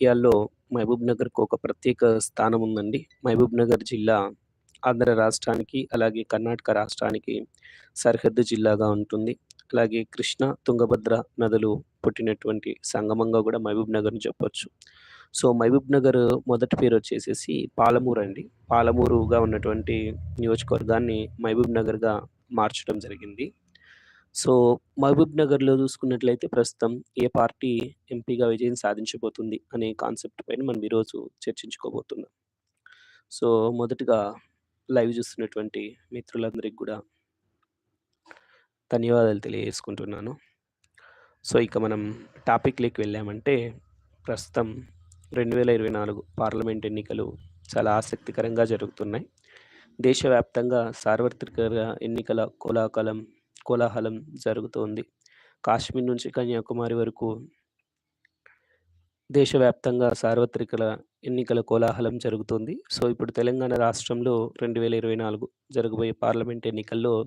రాజకీయాల్లో మహబూబ్ నగర్‌కు ఒక ప్రత్యేక స్థానం ఉందండి. మహబూబ్ నగర్ జిల్లా ఆంధ్ర రాష్ట్రానికి, అలాగే కర్ణాటక రాష్ట్రానికి సరిహద్దు జిల్లాగా ఉంటుంది. అలాగే కృష్ణ, తుంగభద్ర నదులు పుట్టినటువంటి సంగమంగా కూడా మహబూబ్ నగర్‌ని చెప్పొచ్చు. సో, మహబూబ్ నగర్ మొదటి పేరొచ్చేసేసి పాలమూరు అండి. పాలమూరుగా ఉన్నటువంటి నియోజకవర్గాన్ని మహబూబ్ నగర్‌గా మార్చడం జరిగింది. సో, మహబూబ్ నగర్‌లో చూసుకున్నట్లయితే ప్రస్తుతం ఏ పార్టీ ఎంపీగా విజయం సాధించబోతుంది అనే కాన్సెప్ట్ పైన మనం ఈరోజు చర్చించుకోబోతున్నాం. సో, మొదటగా లైవ్ చూస్తున్నటువంటి మిత్రులందరికి కూడా ధన్యవాదాలు తెలియజేసుకుంటున్నాను. సో, ఇక మనం టాపిక్‌లోకి వెళ్ళామంటే ప్రస్తుతం 2024 పార్లమెంట్ ఎన్నికలు చాలా ఆసక్తికరంగా జరుగుతున్నాయి. దేశవ్యాప్తంగా సార్వత్రిక ఎన్నికల కోలాహలం కోలాహలం జరుగుతోంది. కాశ్మీర్ నుంచి కన్యాకుమారి వరకు దేశవ్యాప్తంగా సార్వత్రికల ఎన్నికల కోలాహలం జరుగుతుంది. సో, ఇప్పుడు తెలంగాణ రాష్ట్రంలో 2024 జరగబోయే పార్లమెంట్ ఎన్నికల్లో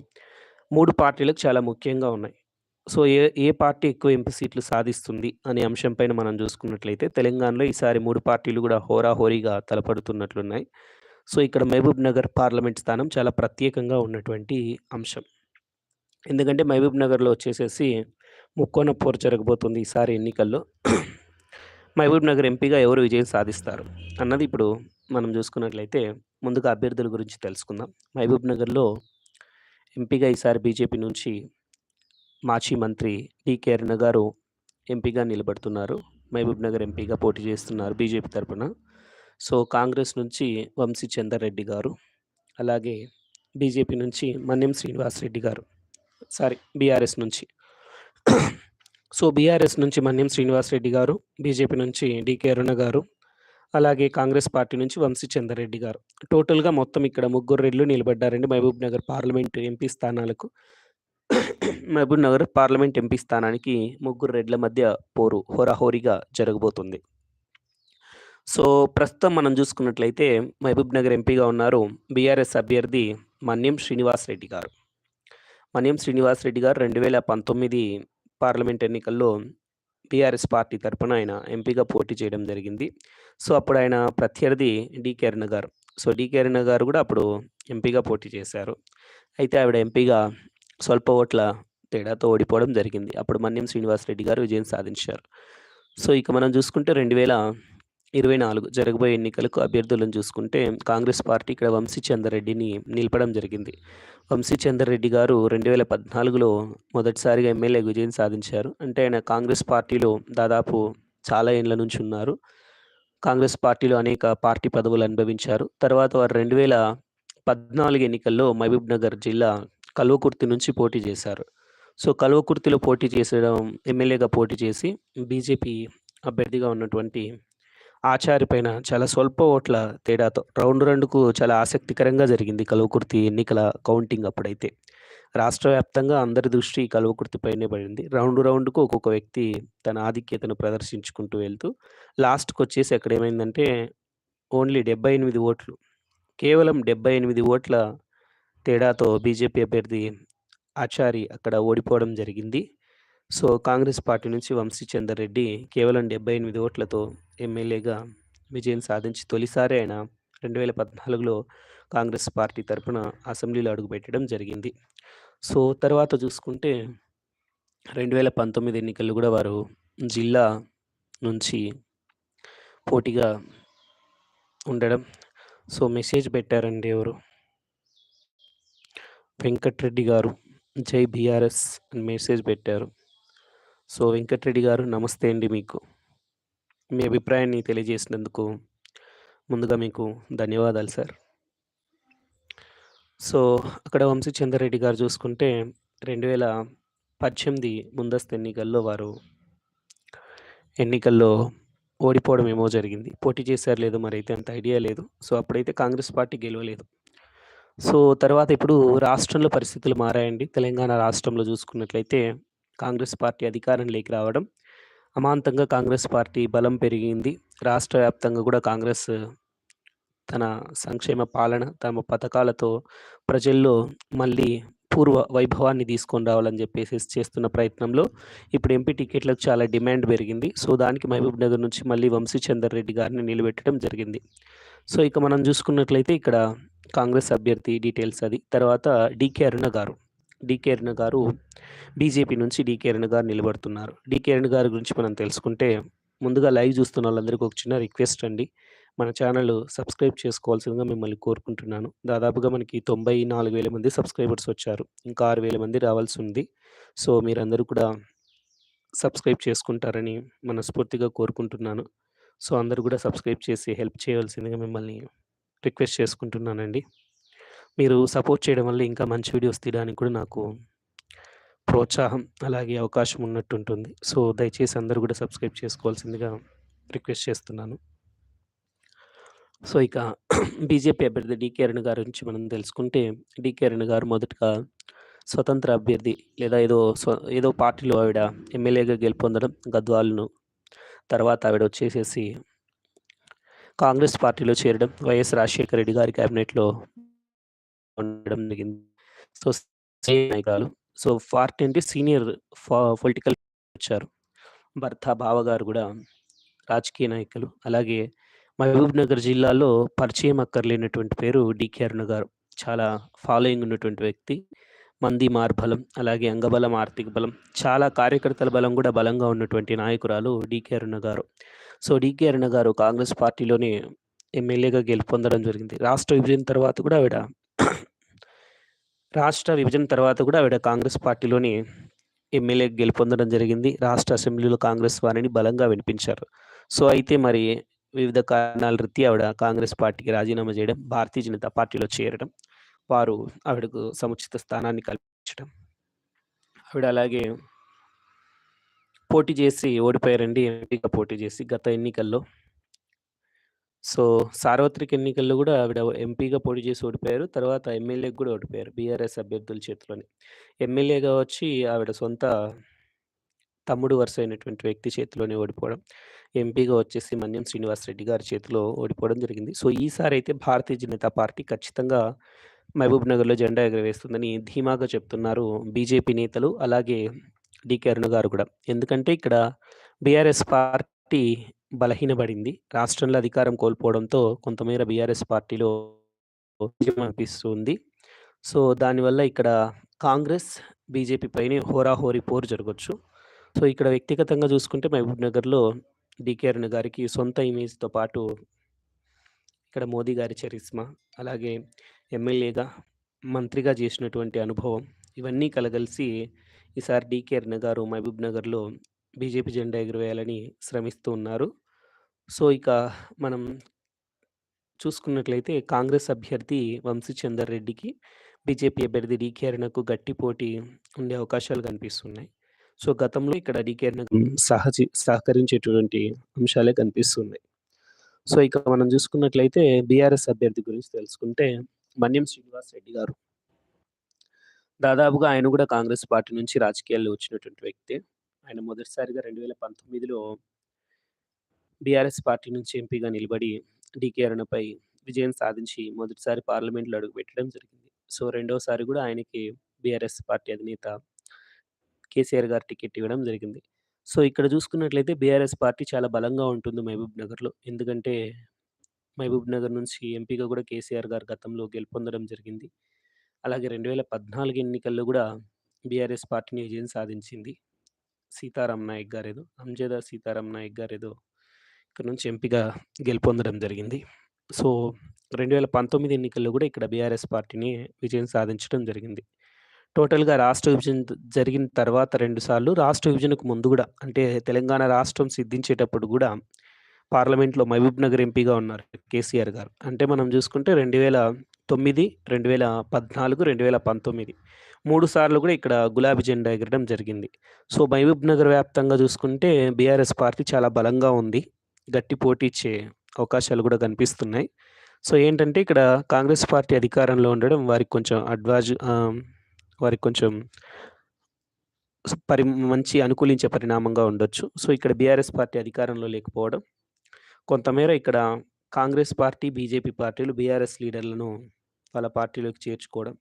మూడు పార్టీలకు చాలా ముఖ్యంగా ఉన్నాయి. సో, ఏ ఏ పార్టీ ఎక్కువ ఎంపీ సీట్లు సాధిస్తుంది అనే అంశం పైన మనం చూసుకున్నట్లయితే తెలంగాణలో ఈసారి మూడు పార్టీలు కూడా హోరాహోరీగా తలపడుతున్నట్లున్నాయి. సో, ఇక్కడ మహబూబ్ నగర్ పార్లమెంట్ స్థానం చాలా ప్రత్యేకంగా ఉన్నటువంటి అంశం. ఎందుకంటే మహబూబ్ నగర్‌లో వచ్చేసేసి ముక్కోన పోరు జరగబోతుంది ఈసారి ఎన్నికల్లో. మహబూబ్ నగర్ ఎంపీగా ఎవరు విజయం సాధిస్తారు అన్నది ఇప్పుడు మనం చూసుకున్నట్లయితే ముందుగా అభ్యర్థుల గురించి తెలుసుకుందాం. మహబూబ్ నగర్‌లో ఎంపీగా ఈసారి బీజేపీ నుంచి మాజీ మంత్రి డికే అరుణ గారు ఎంపీగా నిలబడుతున్నారు. మహబూబ్ నగర్ ఎంపీగా పోటీ చేస్తున్నారు బీజేపీ తరఫున సో, కాంగ్రెస్ నుంచి వంశీ చందర్ రెడ్డి గారు, అలాగే బీజేపీ నుంచి మన్యం శ్రీనివాస్ రెడ్డి గారు. సారీ బీఆర్ఎస్ నుంచి. సో, బీఆర్ఎస్ నుంచి మన్యం శ్రీనివాస్ రెడ్డి గారు, బీజేపీ నుంచి డీకే అరుణ గారు, అలాగే కాంగ్రెస్ పార్టీ నుంచి వంశీ చంద్రరెడ్డి గారు. టోటల్‌గా మొత్తం ఇక్కడ ముగ్గురు రెడ్లు నిలబడ్డారండి మహబూబ్ నగర్ పార్లమెంట్ ఎంపీ స్థానాలకు. మహబూబ్ నగర్ పార్లమెంట్ ఎంపీ స్థానానికి ముగ్గురు రెడ్ల మధ్య పోరు హోరాహోరీగా జరగబోతుంది. సో, ప్రస్తుతం మనం చూసుకున్నట్లయితే మహబూబ్ నగర్ ఎంపీగా ఉన్నారు బీఆర్ఎస్ అభ్యర్థి మన్యం శ్రీనివాస్ రెడ్డి గారు. మన్యం శ్రీనివాస్ రెడ్డి గారు 2019 పార్లమెంట్ ఎన్నికల్లో టీఆర్ఎస్ పార్టీ తరఫున ఆయన ఎంపీగా పోటీ చేయడం జరిగింది. సో, అప్పుడు ఆయన ప్రత్యర్థి డికే అరుణ గారు. సో, డికే అరుణ గారు కూడా అప్పుడు ఎంపీగా పోటీ చేశారు. అయితే ఆవిడ ఎంపీగా స్వల్ప ఓట్ల తేడాతో ఓడిపోవడం జరిగింది. అప్పుడు మన్యం శ్రీనివాస్ రెడ్డి గారు విజయం సాధించారు. సో, ఇక మనం చూసుకుంటే రెండు వేల 2024 జరగబోయే ఎన్నికలకు అభ్యర్థులను చూసుకుంటే కాంగ్రెస్ పార్టీ ఇక్కడ వంశీ చంద్రరెడ్డిని నిలపడం జరిగింది. వంశీ చందర్ రెడ్డి గారు 2014లో మొదటిసారిగా ఎమ్మెల్యే విజయం సాధించారు. అంటే ఆయన కాంగ్రెస్ పార్టీలో దాదాపు చాలా ఏళ్ళ నుంచి ఉన్నారు. కాంగ్రెస్ పార్టీలో అనేక పార్టీ పదవులు అనుభవించారు. తర్వాత వారు 2014 ఎన్నికల్లో మహబూబ్ నగర్ జిల్లా కల్వకుర్తి నుంచి పోటీ చేశారు. సో, కల్వకుర్తిలో పోటీ చేసడం ఎమ్మెల్యేగా పోటీ చేసి బీజేపీ అభ్యర్థిగా ఉన్నటువంటి ఆచారి పైన చాలా స్వల్ప ఓట్ల తేడాతో రౌండ్ రౌండ్‌కు చాలా ఆసక్తికరంగా జరిగింది కల్వకుర్తి ఎన్నికల కౌంటింగ్ అప్పుడైతే. రాష్ట్ర వ్యాప్తంగా అందరి దృష్టి కలువకుర్తి పైనే పడింది. రౌండ్ రౌండ్‌కు ఒక్కొక్క వ్యక్తి తన ఆధిక్యతను ప్రదర్శించుకుంటూ వెళ్తూ లాస్ట్‌కొచ్చేసి అక్కడ ఏమైందంటే ఓన్లీ 78 ఓట్లు. కేవలం 78 ఓట్ల తేడాతో బీజేపీ అభ్యర్థి ఆచారి అక్కడ ఓడిపోవడం జరిగింది. సో, కాంగ్రెస్ పార్టీ నుంచి వంశీచందర్ రెడ్డి కేవలం 78 ఓట్లతో ఎమ్మెల్యేగా విజయం సాధించి తొలిసారి ఆయన 2014లో కాంగ్రెస్ పార్టీ తరపున అసెంబ్లీలో అడుగుపెట్టడం జరిగింది. సో, తర్వాత చూసుకుంటే 2019 ఎన్నికల్లో కూడా వారు జిల్లా నుంచి పోటీగా ఉండడం. సో, మెసేజ్ పెట్టారండి ఎవరు? వెంకట్రెడ్డి గారు. జై బీఆర్ఎస్ అని మెసేజ్ పెట్టారు. సో, వెంకటరెడ్డి గారు నమస్తే అండి మీకు. మీ అభిప్రాయాన్ని తెలియజేసినందుకు ముందుగా మీకు ధన్యవాదాలు సార్. సో, అక్కడ వంశీచంద్రరెడ్డి గారు రెడ్డి గారు చూసుకుంటే 2018 ముందస్తు ఎన్నికల్లో వారు ఎన్నికల్లో ఓడిపోవడం ఏమో జరిగింది. పోటీ చేశారు లేదో మరైతే అంత ఐడియా లేదు. సో, అప్పుడైతే కాంగ్రెస్ పార్టీ గెలవలేదు. సో, తర్వాత ఇప్పుడు రాష్ట్రంలో పరిస్థితులు మారాయండి. తెలంగాణ రాష్ట్రంలో చూసుకున్నట్లయితే కాంగ్రెస్ పార్టీ అధికారంలోకి రావడం, అమాంతంగా కాంగ్రెస్ పార్టీ బలం పెరిగింది. రాష్ట్ర వ్యాప్తంగా కూడా కాంగ్రెస్ తన సంక్షేమ పాలన, తమ పథకాలతో ప్రజల్లో మళ్ళీ పూర్వ వైభవాన్ని తీసుకొని రావాలని చెప్పేసి చేస్తున్న ప్రయత్నంలో ఇప్పుడు ఎంపీ టికెట్‌లకు చాలా డిమాండ్ పెరిగింది. సో, దానికి మహబూబ్ నగర్ నుంచి మళ్ళీ వంశీ చందర్ రెడ్డి గారిని నిలబెట్టడం జరిగింది. సో, ఇక మనం చూసుకున్నట్లయితే ఇక్కడ కాంగ్రెస్ అభ్యర్థి డీటెయిల్స్ అది. తర్వాత డికే అరుణ గారు. డీకే గారు బీజేపీ నుంచి డీకే గారు నిలబడుతున్నారు. డీకే గారి గురించి మనం తెలుసుకుంటే ముందుగా లైవ్ చూస్తున్న వాళ్ళందరికీ ఒక చిన్న రిక్వెస్ట్ అండి. మన ఛానల్ సబ్స్క్రైబ్ చేసుకోవాల్సిందిగా మిమ్మల్ని కోరుకుంటున్నాను. దాదాపుగా మనకి 94,000 మంది సబ్స్క్రైబర్స్ వచ్చారు. ఇంకా ఆరు వేల మంది రావాల్సి ఉంది సో, మీరందరూ కూడా సబ్స్క్రైబ్ చేసుకుంటారని మనస్ఫూర్తిగా కోరుకుంటున్నాను. సో, అందరూ కూడా సబ్స్క్రైబ్ చేసి హెల్ప్ చేయవలసిందిగా మిమ్మల్ని రిక్వెస్ట్ చేసుకుంటున్నానండి. మీరు సపోర్ట్ చేయడం వల్ల ఇంకా మంచి వీడియోస్ తీయడానికి కూడా నాకు ప్రోత్సాహం, అలాగే అవకాశం ఉన్నట్టు ఉంటుంది సో, దయచేసి అందరూ కూడా సబ్స్క్రైబ్ చేసుకోవాల్సిందిగా రిక్వెస్ట్ చేస్తున్నాను. సో, ఇక బీజేపీ అభ్యర్థి డీకే అరుణ్ గారి గురించి మనం తెలుసుకుంటే, డీకే అరుణ్ గారు మొదటగా స్వతంత్ర అభ్యర్థి లేదా ఏదో స్వ ఏదో పార్టీలో ఆవిడ ఎమ్మెల్యేగా గెలుపొందడం గద్వాలను. తర్వాత ఆవిడ వచ్చేసేసి కాంగ్రెస్ పార్టీలో చేరడం, వైఎస్ రాజశేఖర రెడ్డి గారి క్యాబినెట్‌లో ఉండడం జరిగింది. సో, నాయకులు నాయకురాలు. సో, పార్టీ అంటే సీనియర్ పొలిటికల్ వచ్చారు. భర్త, బావగారు కూడా రాజకీయ నాయకులు. అలాగే మహబూబ్ నగర్ జిల్లాలో పరిచయం అక్కర్లేనటువంటి పేరు డీకే అరుణ గారు. చాలా ఫాలోయింగ్ ఉన్నటువంటి వ్యక్తి. మంది మార్బలం, అలాగే అంగబలం, ఆర్థిక బలం, చాలా కార్యకర్తల బలం కూడా బలంగా ఉన్నటువంటి నాయకురాలు డీకే అరుణ గారు. సో, డికే అరుణ గారు కాంగ్రెస్ పార్టీలోనే ఎమ్మెల్యేగా గెలుపొందడం జరిగింది. రాష్ట్ర విభజన తర్వాత కూడా ఆవిడ రాష్ట్ర విభజన తర్వాత కూడా ఆవిడ కాంగ్రెస్ పార్టీలోని ఎమ్మెల్యే గెలుపొందడం జరిగింది. రాష్ట్ర అసెంబ్లీలో కాంగ్రెస్ వారిని బలంగా వినిపించారు. సో, అయితే మరి వివిధ కారణాల రీత్యా ఆవిడ కాంగ్రెస్ పార్టీకి రాజీనామా చేయడం భారతీయ జనతా పార్టీలో చేరడం, వారు ఆవిడకు సముచిత స్థానాన్ని కల్పించడం. ఆవిడ అలాగే పోటీ చేసి ఓడిపోయారండి. ఎంపీగా పోటీ చేసి గత ఎన్నికల్లో. సో, సార్వత్రిక ఎన్నికల్లో కూడా ఆవిడ ఎంపీగా పోటీ చేసి ఓడిపోయారు. తర్వాత ఎమ్మెల్యేకి కూడా ఓడిపోయారు. బీఆర్ఎస్ అభ్యర్థుల చేతిలోనే. ఎమ్మెల్యేగా వచ్చి ఆవిడ సొంత తమ్ముడు వరుస అయినటువంటి వ్యక్తి చేతిలోనే ఓడిపోవడం. ఎంపీగా వచ్చేసి మన్యం శ్రీనివాస్ రెడ్డి గారి చేతిలో ఓడిపోవడం జరిగింది. సో, ఈసారి అయితే భారతీయ జనతా పార్టీ ఖచ్చితంగా మహబూబ్ నగర్‌లో జెండా ఎగరవేస్తుందని ధీమాగా చెప్తున్నారు బీజేపీ నేతలు. అలాగే డీకే అరుణ గారు కూడా ఎందుకంటే ఇక్కడ బీఆర్ఎస్ పార్టీ బలహీనపడింది రాష్ట్రంలో అధికారం కోల్పోవడంతో కొంతమేర బీఆర్ఎస్ పార్టీలో అనిపిస్తుంది. సో, దానివల్ల ఇక్కడ కాంగ్రెస్, బీజేపీ పైనే హోరాహోరీ పోరు జరగొచ్చు. సో, ఇక్కడ వ్యక్తిగతంగా చూసుకుంటే మహబూబ్ నగర్‌లో డీకే అరుణ గారికి సొంత ఇమేజ్‌తో పాటు ఇక్కడ మోదీ గారి చరిస్మా, అలాగే ఎమ్మెల్యేగా, మంత్రిగా చేసినటువంటి అనుభవం ఇవన్నీ కలగలిసి ఈసారి డీకే అరుణ గారు మహబూబ్ నగర్‌లో బీజేపీ జెండా ఎగురవేయాలని శ్రమిస్తూ ఉన్నారు. సో, ఇక మనం చూసుకున్నట్లయితే కాంగ్రెస్ అభ్యర్థి వంశీ చందర్ రెడ్డికి, బీజేపీ అభ్యర్థి డీకే అరుణకు గట్టి పోటీ ఉండే అవకాశాలు కనిపిస్తున్నాయి. సో, గతంలో ఇక్కడ డీకే అరుణకు సహజి సహకరించేటువంటి అంశాలే కనిపిస్తున్నాయి. సో, ఇక మనం జూసుకున్నట్లయితే బీఆర్ఎస్ అభ్యర్థి గురించి తెలుసుకుంటే మన్యం శ్రీనివాస్ రెడ్డి గారు. దాదాపుగా ఆయన గూడా కాంగ్రెస్ పార్టీ నుంచి రాజకీయాల్లో వచ్చినటువంటి వ్యక్తే. ఆయన మొదటిసారిగా 2019లో బీఆర్ఎస్ పార్టీ నుంచి ఎంపీగా నిలబడి డికే అరుణపై విజయం సాధించి మొదటిసారి పార్లమెంట్‌లో అడుగుపెట్టడం జరిగింది. సో, రెండోసారి కూడా ఆయనకి బీఆర్ఎస్ పార్టీ అధినేత కేసీఆర్ గారు టికెట్ ఇవ్వడం జరిగింది. సో, ఇక్కడ చూసుకున్నట్లయితే బీఆర్ఎస్ పార్టీ చాలా బలంగా ఉంటుంది మహబూబ్ నగర్‌లో. ఎందుకంటే మహబూబ్ నగర్ నుంచి ఎంపీగా కూడా కేసీఆర్ గారు గతంలో గెలుపొందడం జరిగింది. అలాగే 2014 ఎన్నికల్లో కూడా బీఆర్ఎస్ పార్టీని విజయం సాధించింది. సీతారాం నాయక్ గారేదో అంజద సీతారాం నాయక్ గారేదో ఇక్కడ నుంచి ఎంపీగా గెలుపొందడం జరిగింది. సో, 2019 ఎన్నికల్లో కూడా ఇక్కడ బీఆర్ఎస్ పార్టీని విజయం సాధించడం జరిగింది. టోటల్‌గా రాష్ట్ర విభజన జరిగిన తర్వాత రెండుసార్లు రాష్ట్ర విభజనకు ముందు కూడా అంటే తెలంగాణ రాష్ట్రం సిద్ధించేటప్పుడు కూడా పార్లమెంట్‌లో మహబూబ్ నగర్ ఎంపీగా ఉన్నారు కేసీఆర్ గారు. అంటే మనం చూసుకుంటే రెండు వేల తొమ్మిది రెండు వేల పద్నాలుగు రెండు వేల పంతొమ్మిది మూడు సార్లు కూడా ఇక్కడ గులాబీ జెండా ఎగరడం జరిగింది. సో, మహబూబ్ నగర్ వ్యాప్తంగా చూసుకుంటే బీఆర్ఎస్ పార్టీ చాలా బలంగా ఉంది. గట్టి పోటీ ఇచ్చే అవకాశాలు కూడా కనిపిస్తున్నాయి. సో, ఏంటంటే ఇక్కడ కాంగ్రెస్ పార్టీ అధికారంలో ఉండడం వారికి కొంచెం అడ్వాజ్ వారికి కొంచెం పరి మంచి అనుకూలించే పరిణామంగా ఉండొచ్చు. సో, ఇక్కడ బీఆర్ఎస్ పార్టీ అధికారంలో లేకపోవడం, కొంతమేర ఇక్కడ కాంగ్రెస్ పార్టీ, బీజేపీ పార్టీలు బీఆర్ఎస్ లీడర్లను వాళ్ళ పార్టీలోకి చేర్చుకోవడం.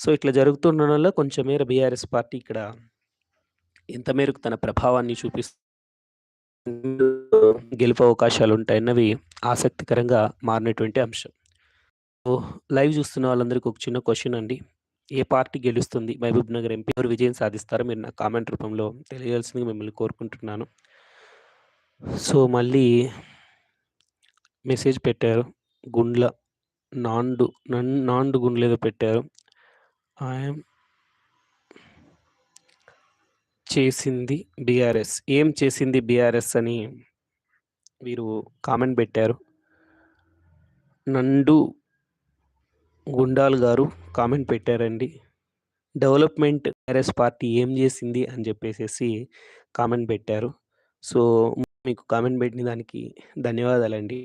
సో, ఇట్లా జరుగుతుండడం వల్ల కొంచెం మేర బీఆర్ఎస్ పార్టీ ఇక్కడ ఎంత మేరకు తన ప్రభావాన్ని చూపిస్తుంది గెలుపు అవకాశాలుంటాయన్నవి ఆసక్తికరంగా మారినటువంటి అంశం. లైవ్ చూస్తున్న వాళ్ళందరికీ ఒక చిన్న క్వశ్చన్ అండి. ఏ పార్టీ గెలుస్తుంది? మహబూబ్ నగర్ ఎంపీ ఎవరు విజయం సాధిస్తారో మీరు నా కామెంట్ రూపంలో తెలియజేయాల్సిందిగా మిమ్మల్ని కోరుకుంటున్నాను. సో, మళ్ళీ మెసేజ్ పెట్టారు. గుండ్ల నాండు నన్ నాండు గుండ్లు ఏదో పెట్టారు. ఐఎమ్ చేసింది బీఆర్ఎస్. ఏం చేసింది బీఆర్ఎస్ అని వీరు కామెంట్ పెట్టారు నండు గుండాల్ గారు కామెంట్ పెట్టారండి. డెవలప్‌మెంట్ బీఆర్ఎస్ పార్టీ ఏం చేసింది అని చెప్పేసి కామెంట్ పెట్టారు సో, మీకు కామెంట్ పెట్టిన దానికి ధన్యవాదాలండి.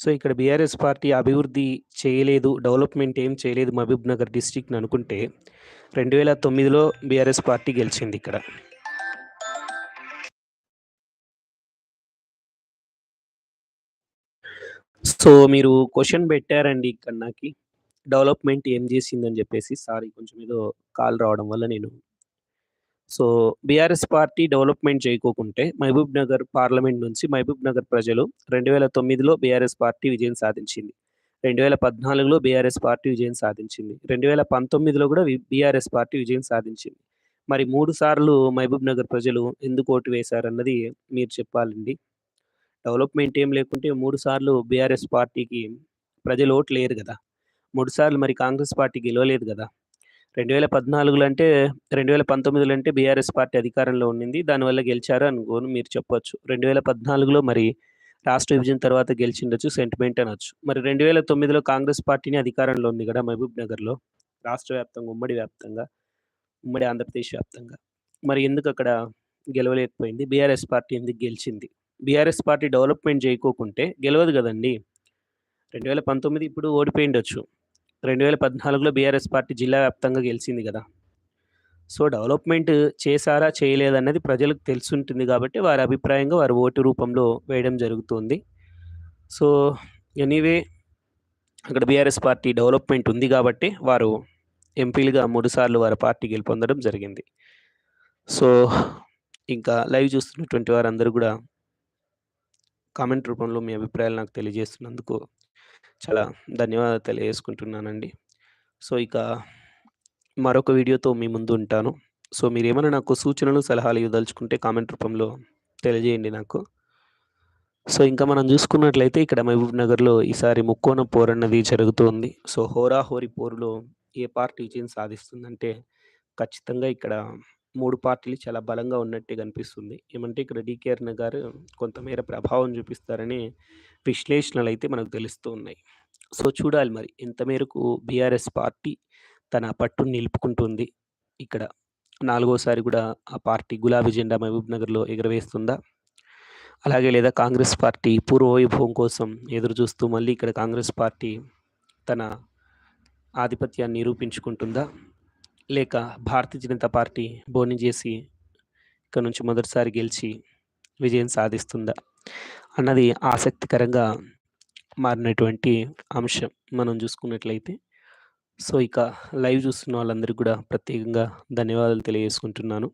సో, ఇక్కడ బీఆర్ఎస్ పార్టీ అభివృద్ధి చేయలేదు, డెవలప్‌మెంట్ ఏం చేయలేదు మహబూబ్ నగర్ డిస్ట్రిక్ట్‌ని అనుకుంటే 2009లో బీఆర్ఎస్ పార్టీ గెలిచింది ఇక్కడ సో, మీరు క్వశ్చన్ పెట్టారండి ఇక్కడ నాకి. డెవలప్‌మెంట్ ఏం చేసిందని చెప్పేసి సారీ కొంచెం ఏదో కాల్ రావడం వల్ల నేను సో, బీఆర్ఎస్ పార్టీ డెవలప్‌మెంట్ చేయకోకుంటే మహబూబ్ నగర్ పార్లమెంట్ నుంచి మహబూబ్ నగర్ ప్రజలు 2009లో బీఆర్ఎస్ పార్టీ విజయం సాధించింది. 2014లో బీఆర్ఎస్ పార్టీ విజయం సాధించింది. రెండు వేల పంతొమ్మిదిలో కూడా బీఆర్ఎస్ పార్టీ విజయం సాధించింది. మరి మూడు సార్లు మహబూబ్ నగర్ ప్రజలు ఎందుకు ఓటు వేశారన్నది మీరు చెప్పాలండి. డెవలప్‌మెంట్ ఏం లేకుంటే మూడు సార్లు బీఆర్ఎస్ పార్టీకి ప్రజలు ఓటు లేరు కదా మూడు సార్లు మరి కాంగ్రెస్ పార్టీ గెలవలేదు గదా! 2014లో అంటే 2019లో అంటే బీఆర్ఎస్ పార్టీ అధికారంలో ఉండింది. దానివల్ల గెలిచారు అనుకోని మీరు చెప్పొచ్చు. 2014లో మరి రాష్ట్ర విభజన తర్వాత గెలిచిండొచ్చు సెంటిమెంట్ అనొచ్చు. మరి 2009లో కాంగ్రెస్ పార్టీని అధికారంలో ఉంది కదా మహబూబ్ నగర్‌లో. రాష్ట్ర వ్యాప్తంగా, ఉమ్మడి వ్యాప్తంగా. ఉమ్మడి ఆంధ్రప్రదేశ్ వ్యాప్తంగా. మరి ఎందుకు అక్కడ గెలవలేకపోయింది? బీఆర్ఎస్ పార్టీ ఎందుకు గెలిచింది? బీఆర్ఎస్ పార్టీ డెవలప్‌మెంట్ చేయకోకుంటే గెలవదు కదండీ రెండు వేల పంతొమ్మిది ఇప్పుడు ఓడిపోయిండొచ్చు రెండు వేల పద్నాలుగులో బీఆర్ఎస్ పార్టీ జిల్లా వ్యాప్తంగా గెలిచింది కదా సో, డెవలప్‌మెంట్ చేశారా? చేయలేదన్నది ప్రజలకు తెలుసుంటుంది కాబట్టి వారి అభిప్రాయంగా వారు ఓటు రూపంలో వేయడం జరుగుతుంది. సో, ఎనీవే అక్కడ బీఆర్ఎస్ పార్టీ డెవలప్‌మెంట్ ఉంది కాబట్టి వారు ఎంపీలుగా 3 సార్లు వారి పార్టీ గెలుపొందడం జరిగింది. సో, ఇంకా లైవ్ చూస్తున్నటువంటి వారందరూ కూడా కామెంట్ రూపంలో మీ అభిప్రాయాలు నాకు తెలియజేస్తున్నందుకు చాలా ధన్యవాదాలు తెలియజేసుకుంటున్నానండి. సో, ఇక మరొక వీడియోతో మీ ముందు ఉంటాను. సో, మీరేమైనా నాకు సూచనలు, సలహాలు ఇవ్వదలుచుకుంటే కామెంట్ రూపంలో తెలియజేయండి నాకు. సో, ఇంకా మనం చూసుకున్నట్లయితే ఇక్కడ మహబూబ్ నగర్‌లో ఈసారి ముక్కోన పోరన్నది జరుగుతోంది. సో, హోరాహోరీ పోరులో ఏ పార్టీ విజయం సాధిస్తుందంటే ఖచ్చితంగా ఇక్కడ మూడు పార్టీలు చాలా బలంగా ఉన్నట్టే కనిపిస్తుంది ఏమంటే ఇక్కడ డీకే గారు కొంతమేర ప్రభావం చూపిస్తారని అయితే మనకు తెలుస్తూ ఉన్నాయి. సో, చూడాలి మరి ఎంత మేరకు బీఆర్ఎస్ పార్టీ తన పట్టును నిలుపుకుంటుంది. ఇక్కడ నాలుగోసారి కూడా ఆ పార్టీ గులాబీ జెండా మహబూబ్ నగర్‌లో ఎగరవేస్తుందా అలాగే లేదా కాంగ్రెస్ పార్టీ పూర్వ వైభవం కోసం ఎదురు చూస్తూ మళ్ళీ ఇక్కడ కాంగ్రెస్ పార్టీ తన ఆధిపత్యాన్ని నిరూపించుకుంటుందా? లేక భారతీయ జనతా పార్టీ బోని చేసి ఇక్కడ నుంచి మొదటిసారి గెలిచి విజయం సాధిస్తుందా? అన్నది ఆసక్తికరంగా మారినటువంటి అంశం మనం చూసుకున్నట్లయితే సో, ఇక లైవ్ చూస్తున్న వాళ్ళందరికీ కూడా ప్రత్యేకంగా ధన్యవాదాలు తెలియజేసుకుంటున్నాను.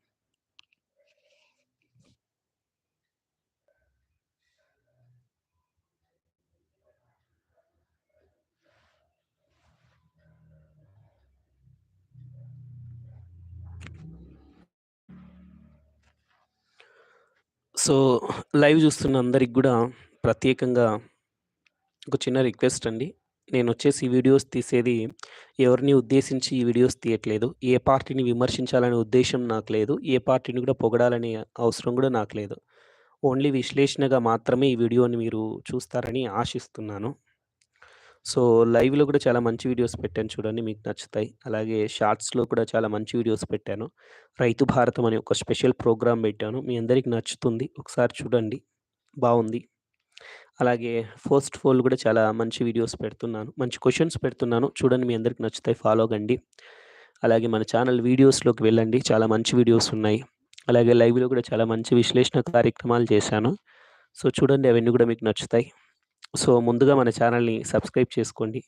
సో, లైవ్ చూస్తున్న అందరికి కూడా ప్రత్యేకంగా ఒక చిన్న రిక్వెస్ట్ అండి. నేను వచ్చేసి వీడియోస్ తీసేది ఎవరిని ఉద్దేశించి ఈ వీడియోస్ తీయట్లేదు. ఏ పార్టీని విమర్శించాలనే ఉద్దేశం నాకు లేదు. ఏ పార్టీని కూడా పొగడాలనే అవసరం కూడా నాకు లేదు. ఓన్లీ విశ్లేషణగా మాత్రమే ఈ వీడియోని మీరు చూస్తారని ఆశిస్తున్నాను. సో, లైవ్‌లో కూడా చాలా మంచి వీడియోస్ పెట్టాను చూడండి మీకు నచ్చుతాయి. అలాగే షార్ట్స్‌లో కూడా చాలా మంచి వీడియోస్ పెట్టాను. రైతు భారతం అనే ఒక స్పెషల్ ప్రోగ్రామ్ పెట్టాను మీ అందరికి నచ్చుతుంది. ఒకసారి చూడండి. బాగుంది అలాగే ఫస్ట్ ఫోల్ కూడా చాలా మంచి వీడియోస్ పెడుతున్నాను. మంచి క్వశ్చన్స్ పెడుతున్నాను. చూడండి మీ అందరికి నచ్చుతాయి. ఫాలో కండి. అలాగే మన ఛానల్ వీడియోస్‌లోకి వెళ్ళండి. చాలా మంచి వీడియోస్ ఉన్నాయి. అలాగే లైవ్‌లో కూడా చాలా మంచి విశ్లేషణ కార్యక్రమాలు చేశాను. సో, చూడండి అవన్నీ కూడా మీకు నచ్చుతాయి. సో, ముందుగా మన ఛానల్‌ని సబ్స్క్రైబ్ చేసుకోండి.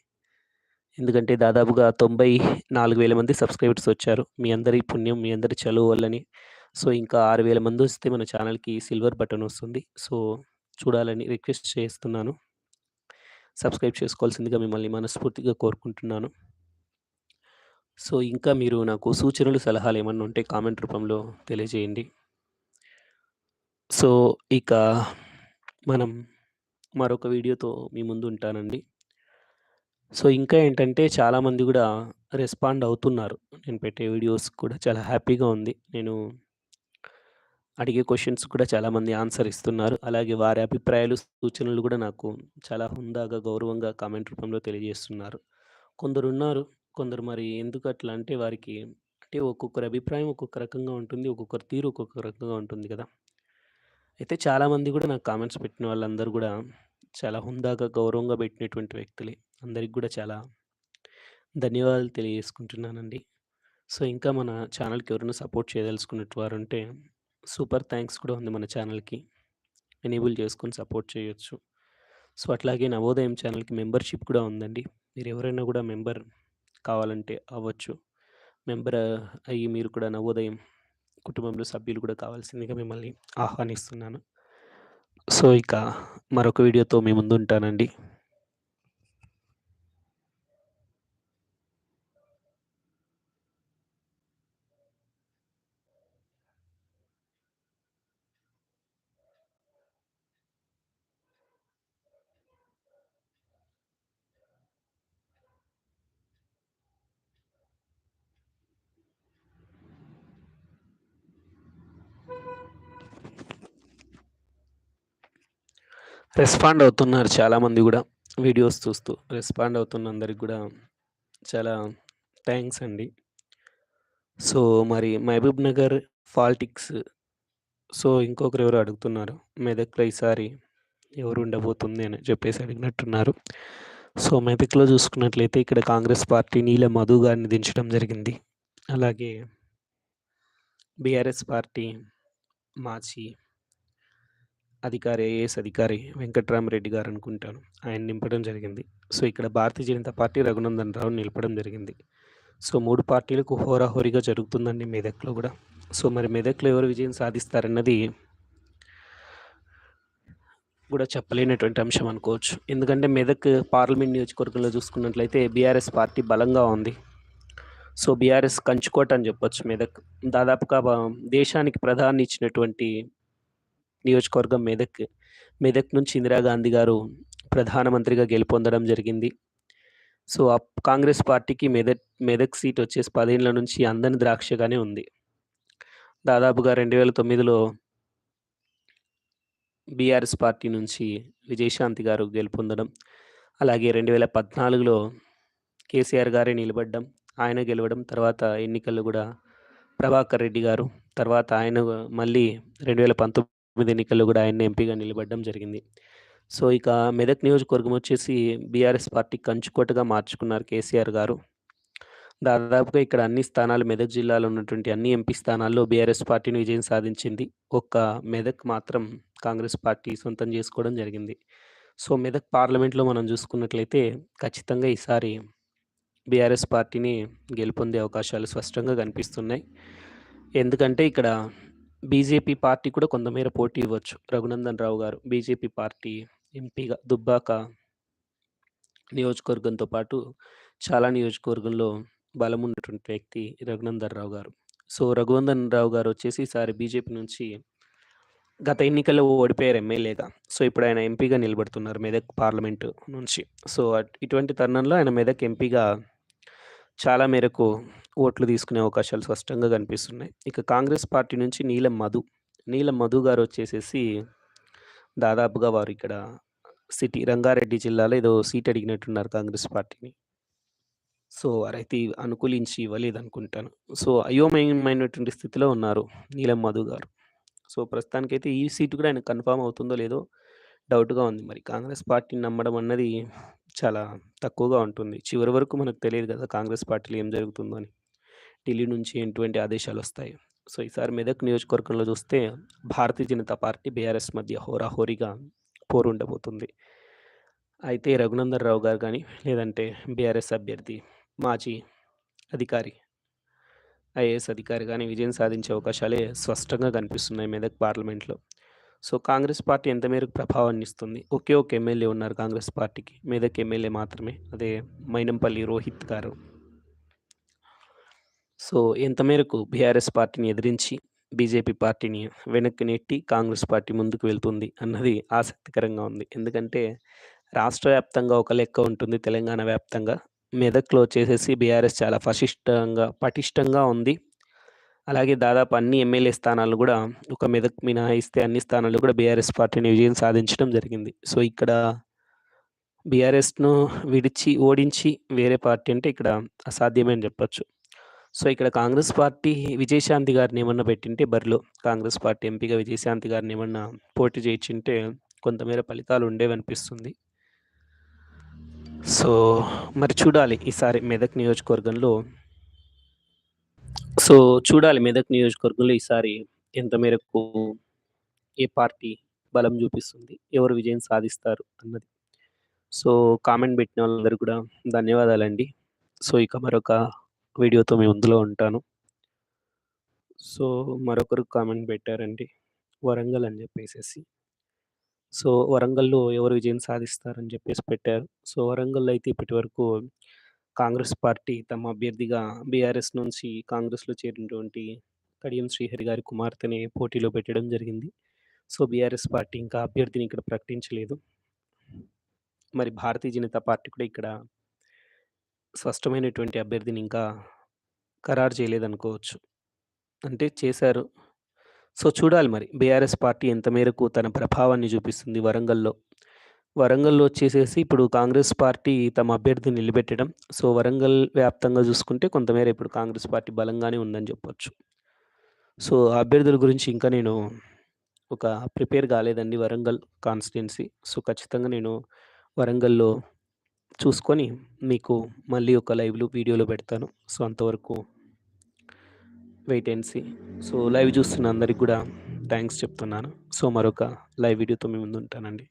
ఎందుకంటే దాదాపుగా 94,000 మంది సబ్‌స్క్రైబర్స్ వచ్చారు. మీ అందరి పుణ్యం, మీ అందరి చలువ వల్లని. సో, ఇంకా ఆరు వేల మంది వస్తే మన ఛానల్కి సిల్వర్ బటన్ వస్తుంది. సో, చూడాలని రిక్వెస్ట్ చేస్తున్నాను. సబ్‌స్క్రైబ్ చేసుకోవాల్సిందిగా మిమ్మల్ని మనస్ఫూర్తిగా కోరుకుంటున్నాను. సో, ఇంకా మీరు నాకు సూచనలు, సలహాలు ఏమన్నా ఉంటే కామెంట్ రూపంలో తెలియజేయండి. సో, ఇక మనం మరొక వీడియోతో మీ ముందు ఉంటానండి. సో, ఇంకా ఏంటంటే చాలామంది కూడా రెస్పాండ్ అవుతున్నారు. నేను పెట్టే వీడియోస్ కూడా చాలా హ్యాపీగా ఉంది. నేను అడిగే క్వశ్చన్స్ కూడా చాలామంది ఆన్సర్ ఇస్తున్నారు. అలాగే వారి అభిప్రాయాలు, సూచనలు కూడా నాకు చాలా హుందాగా, గౌరవంగా కామెంట్ రూపంలో తెలియజేస్తున్నారు. కొందరు ఉన్నారు కొందరు మరి ఎందుకు అట్లా అంటే వారికి అంటే ఒక్కొక్కరి అభిప్రాయం ఒక్కొక్క రకంగా ఉంటుంది. ఒక్కొక్కరి తీరు ఒక్కొక్క రకంగా ఉంటుంది కదా అయితే చాలామంది కూడా నాకు కామెంట్స్ పెట్టిన వాళ్ళందరూ కూడా చాలా హుందాగా, గౌరవంగా పెట్టినటువంటి వ్యక్తులే. అందరికి కూడా చాలా ధన్యవాదాలు తెలియజేసుకుంటున్నానండి. సో, ఇంకా మన ఛానల్కి ఎవరైనా సపోర్ట్ చేయదలుచుకున్నట్టు వారుంటే సూపర్ థ్యాంక్స్ కూడా ఉంది మన ఛానల్కి ఎనేబుల్ చేసుకొని సపోర్ట్ చేయొచ్చు. సో, అట్లాగే నవోదయం ఛానల్కి మెంబర్‌షిప్ కూడా ఉందండి. మీరు ఎవరైనా కూడా మెంబర్ కావాలంటే అవ్వచ్చు. మెంబర్ అయ్యి మీరు కూడా నవోదయం కుటుంబంలో సభ్యులు కూడా కావాల్సిందిగా మిమ్మల్ని ఆహ్వానిస్తున్నాను. సో, ఇక మరొక వీడియోతో మీ ముందుంటానండి. రెస్పాండ్ అవుతున్నారు చాలామంది కూడా వీడియోస్ చూస్తూ రెస్పాండ్ అవుతున్న అందరికి కూడా చాలా థ్యాంక్స్ అండి. సో, మరి మహబూబ్ నగర్ పాలిటిక్స్ సో, ఇంకొకరు ఎవరు అడుగుతున్నారు. మెదక్‌లో ఈసారి ఎవరు ఉండబోతుంది అని చెప్పేసి అడిగినట్టున్నారు. సో, మెదక్‌లో చూసుకున్నట్లయితే ఇక్కడ కాంగ్రెస్ పార్టీ నీల మధు గారిని దించడం జరిగింది. అలాగే బీఆర్ఎస్ పార్టీ మాజీ అధికారి ఐఏఎస్ అధికారి వెంకట్రామరెడ్డి గారు అనుకుంటాను. ఆయన నింపడం జరిగింది. సో, ఇక్కడ భారతీయ జనతా పార్టీ రఘునందన్ రావు నిలపడం జరిగింది. సో, మూడు పార్టీలకు హోరాహోరీగా జరుగుతుందండి మెదక్‌లో కూడా సో, మరి మెదక్‌లో ఎవరు విజయం సాధిస్తారన్నది కూడా చెప్పలేనటువంటి అంశం అనుకోవచ్చు. ఎందుకంటే మెదక్ పార్లమెంట్ నియోజకవర్గంలో చూసుకున్నట్లయితే బీఆర్ఎస్ పార్టీ బలంగా ఉంది. సో, బీఆర్ఎస్ కంచుకోట అని చెప్పొచ్చు మెదక్. దాదాపుగా దేశానికి ప్రధాని ఇచ్చినటువంటి నియోజకవర్గం మెదక్. మెదక్ నుంచి ఇందిరాగాంధీ గారు ప్రధానమంత్రిగా గెలుపొందడం జరిగింది. సో, ఆ కాంగ్రెస్ పార్టీకి మెదక్ మెదక్ సీట్ వచ్చేసి పదేళ్ళ నుంచి అందని ద్రాక్షగానే ఉంది. దాదాపుగా 2009లో బీఆర్ఎస్ పార్టీ నుంచి విజయశాంతి గారు గెలుపొందడం. అలాగే 2014లో కేసీఆర్ గారే నిలబడ్డం. ఆయన గెలవడం. తర్వాత ఎన్నికల్లో కూడా ప్రభాకర్ రెడ్డి గారు. తర్వాత ఆయన మళ్ళీ రెండు వేల పంతొమ్మి 2019 ఎన్నికల్లో కూడా ఆయన ఎంపీగా నిలబడ్డం జరిగింది. సో, ఇక మెదక్ నియోజకవర్గం వచ్చేసి బీఆర్ఎస్ పార్టీ కంచుకోటగా మార్చుకున్నారు కేసీఆర్ గారు. దాదాపుగా ఇక్కడ అన్ని స్థానాలు మెదక్ జిల్లాలో ఉన్నటువంటి అన్ని ఎంపీ స్థానాల్లో బీఆర్ఎస్ పార్టీని విజయం సాధించింది. ఒక్క మెదక్ మాత్రం కాంగ్రెస్ పార్టీ సొంతం చేసుకోవడం జరిగింది. సో, మెదక్ పార్లమెంట్‌లో మనం చూసుకున్నట్లయితే ఖచ్చితంగా ఈసారి బీఆర్ఎస్ పార్టీని గెలుపొందే అవకాశాలు స్పష్టంగా కనిపిస్తున్నాయి. ఎందుకంటే ఇక్కడ బీజేపీ పార్టీ కూడా కొంతమేర పోటీ ఇవ్వచ్చు. రఘునందన్ రావు గారు బీజేపీ పార్టీ ఎంపీగా దుబ్బాక నియోజకవర్గంతో పాటు చాలా నియోజకవర్గంలో బలమున్నటువంటి వ్యక్తి రఘునందన్ రావు గారు. సో, రఘునందన్ రావు గారు వచ్చేసి ఈసారి బీజేపీ నుంచి గత ఎన్నికల్లో ఓడిపోయారు ఎమ్మెల్యేగా. సో, ఇప్పుడు ఆయన ఎంపీగా నిలబడుతున్నారు మెదక్ పార్లమెంటు నుంచి. సో, ఇటువంటి తరుణంలో ఆయన మెదక్ ఎంపీగా చాలా మేరకు ఓట్లు తీసుకునే అవకాశాలు స్పష్టంగా కనిపిస్తున్నాయి. ఇక కాంగ్రెస్ పార్టీ నుంచి నీలం మధు. నీలం మధు గారు వచ్చేసేసి దాదాపుగా వారు ఇక్కడ సిటీ రంగారెడ్డి జిల్లాలో ఏదో సీట్ అడిగినట్టున్నారు కాంగ్రెస్ పార్టీని. సో, వారైతే అనుకూలించి ఇవ్వలేదు అనుకుంటాను సో, అయోమయమైనటువంటి స్థితిలో ఉన్నారు నీలం మధు గారు. సో, ప్రస్తుతానికైతే ఈ సీటు కూడా ఆయన కన్ఫామ్ అవుతుందో లేదో డౌట్‌గా ఉంది. మరి కాంగ్రెస్ పార్టీని నమ్మడం అన్నది చాలా తక్కువగా ఉంటుంది. చివరి వరకు మనకు తెలియదు కదా! కాంగ్రెస్ పార్టీలో ఏం జరుగుతుందో అని. ఢిల్లీ నుంచి ఎటువంటి వస్తాయి సో, ఈసారి మెదక్ నియోజకవర్గంలో చూస్తే భారతీయ జనతా పార్టీ, బీఆర్ఎస్ మధ్య హోరాహోరీగా పోరుండబోతుంది. అయితే రఘునందన్ రావు గారు కానీ లేదంటే బీఆర్ఎస్ అభ్యర్థి మాజీ అధికారి ఐఏఎస్ అధికారి కానీ విజయం సాధించే అవకాశాలే స్పష్టంగా కనిపిస్తున్నాయి మెదక్ పార్లమెంట్‌లో. సో, కాంగ్రెస్ పార్టీ ఎంత మేరకు ప్రభావాన్ని ఇస్తుంది ఒకే ఒక ఎమ్మెల్యే ఉన్నారు కాంగ్రెస్ పార్టీకి. మెదక్ ఎమ్మెల్యే మాత్రమే. అదే మైనంపల్లి రోహిత్ గారు. సో, ఎంత మేరకు బీఆర్ఎస్ పార్టీని ఎదిరించి, బీజేపీ పార్టీని వెనక్కి నెట్టి కాంగ్రెస్ పార్టీ ముందుకు వెళ్తుంది అన్నది ఆసక్తికరంగా ఉంది. ఎందుకంటే, రాష్ట్ర వ్యాప్తంగా ఒక లెక్క ఉంటుంది. తెలంగాణ వ్యాప్తంగా. మెదక్‌లో వచ్చేసేసి బీఆర్ఎస్ చాలా ఫషిష్టంగా పటిష్టంగా ఉంది. అలాగే దాదాపు అన్ని ఎమ్మెల్యే స్థానాలు కూడా ఒక మెదక్ మినహాయిస్తే అన్ని స్థానాల్లో కూడా బీఆర్ఎస్ పార్టీని విజయం సాధించడం జరిగింది. సో, ఇక్కడ బీఆర్ఎస్‌ను విడిచి, ఓడించి వేరే పార్టీ అంటే ఇక్కడ అసాధ్యమే అని చెప్పచ్చు సో, ఇక్కడ కాంగ్రెస్ పార్టీ విజయశాంతి గారిని ఏమన్నా పెట్టింటే బరిలో కాంగ్రెస్ పార్టీ ఎంపీగా విజయశాంతి గారిని ఏమన్నా పోటీ చేయించింటే కొంతమేర ఫలితాలు ఉండేవనిపిస్తుంది. సో, మరి చూడాలి ఈసారి మెదక్ నియోజకవర్గంలో సో, చూడాలి మెదక్ నియోజకవర్గంలో ఈసారి ఎంత మేరకు ఏ పార్టీ బలం చూపిస్తుంది? ఎవరు విజయం సాధిస్తారు అన్నది. సో, కామెంట్ పెట్టిన వాళ్ళందరూ కూడా ధన్యవాదాలండి. సో, ఇక మరొక వీడియోతో మీ ముందులో ఉంటాను. సో, మరొకరు కామెంట్ పెట్టారండి. వరంగల్ అని చెప్పేసేసి సో, వరంగల్‌లో ఎవరు విజయం సాధిస్తారని చెప్పేసి పెట్టారు. సో, వరంగల్‌లో అయితే ఇప్పటివరకు కాంగ్రెస్ పార్టీ తమ అభ్యర్థిగా బీఆర్ఎస్ నుంచి కాంగ్రెస్‌లో చేరినటువంటి కడియం శ్రీహరి గారి కుమార్తెని పోటీలో పెట్టడం జరిగింది. సో, బీఆర్ఎస్ పార్టీ ఇంకా అభ్యర్థిని ఇక్కడ ప్రకటించలేదు. మరి భారతీయ జనతా పార్టీ కూడా ఇక్కడ స్పష్టమైనటువంటి అభ్యర్థిని ఇంకా ఖరారు చేయలేదనుకోవచ్చు. అంటే చేశారు. సో, చూడాలి మరి బీఆర్ఎస్ పార్టీ ఎంత మేరకు తన ప్రభావాన్ని చూపిస్తుంది వరంగల్‌లో. వరంగల్‌లో వచ్చేసేసి ఇప్పుడు కాంగ్రెస్ పార్టీ తమ అభ్యర్థిని నిలబెట్టడం. సో, వరంగల్ వ్యాప్తంగా చూసుకుంటే కొంతమేర ఇప్పుడు కాంగ్రెస్ పార్టీ బలంగానే ఉందని చెప్పొచ్చు. సో, అభ్యర్థుల గురించి ఇంకా నేను ఒక ప్రిపేర్ కాలేదండి వరంగల్ కాన్స్టిట్యున్సీ సో, ఖచ్చితంగా నేను వరంగల్‌లో చూసుకొని మీకు మళ్ళీ ఒక లైవ్‌లో, వీడియోలో పెడతాను. సో, అంతవరకు wait and see. So, live చూస్తున్న అందరికి కూడా థ్యాంక్స్ చెప్తున్నాను. సో, మరొక లైవ్ వీడియోతో మీ ముందుంటానండి.